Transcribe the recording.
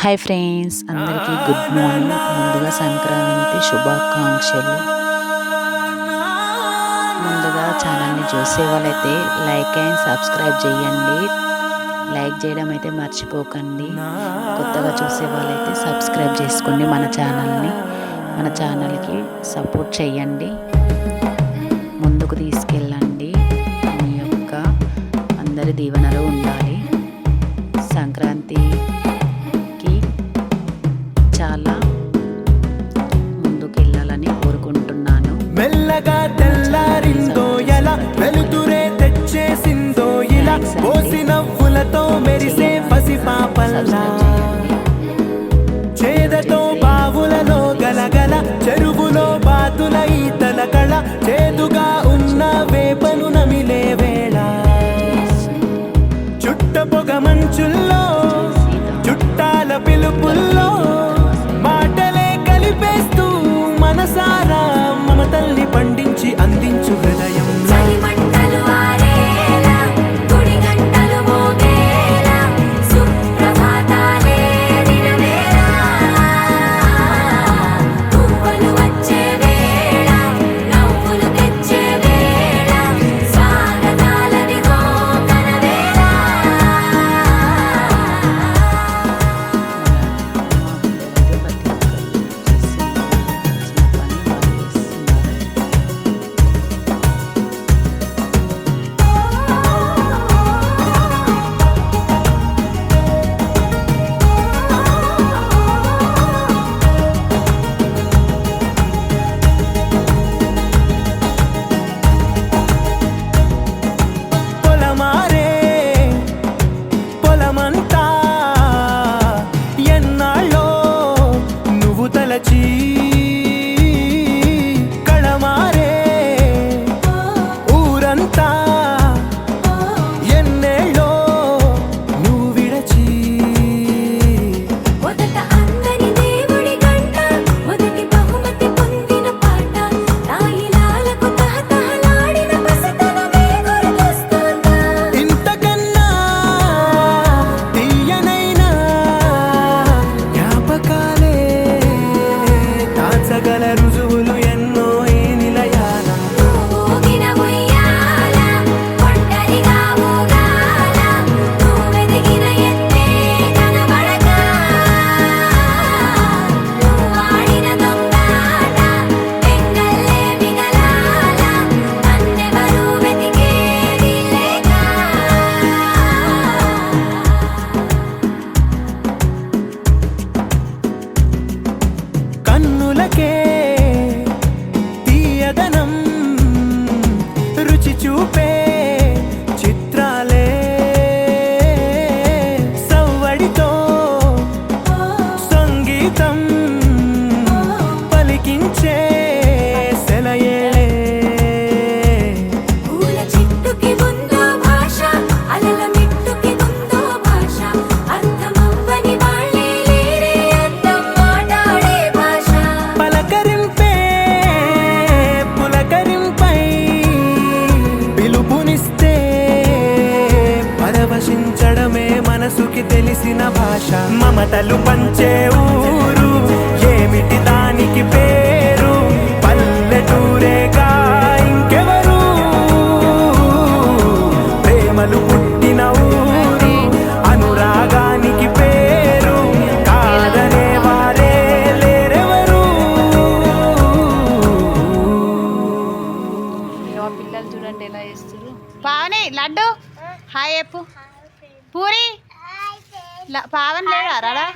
Hi friends అందరికీ good morning. ముందుగా సంక్రాంతి శుభాకాంక్షలు. ముందుగా ఛానల్ని చూసే వాళ్ళైతే లైక్ అండ్ సబ్స్క్రైబ్ చేయండి. లైక్ చేయడం అయితే మర్చిపోకండి. కొత్తగా చూసే వాళ్ళైతే సబ్స్క్రైబ్ చేసుకోండి మన ఛానల్ని. మన ఛానల్కి సపోర్ట్ చేయండి. ముందుకు తీసుకెళ్ళండి. మీ యొక్క అందరి దీవెనలు ఉండాలి. సంక్రాంతి అంచుల్లో చుట్టాల పిలుపుల్లో భాష మమతలు పంచే ఊరు. ఏమిటి దానికి పేరు? పల్లెటూరేగా ఇంకెవరు? ప్రేమలు పుట్టిన ఊరు. అనురాగానికి పేరు. కాదనే వారే లేరెవరు? పిల్లలు చూడండి ఎలా చేస్తారు పావని లడ్డు. హాయ్ పూరి. పావన్ లేడా రాడా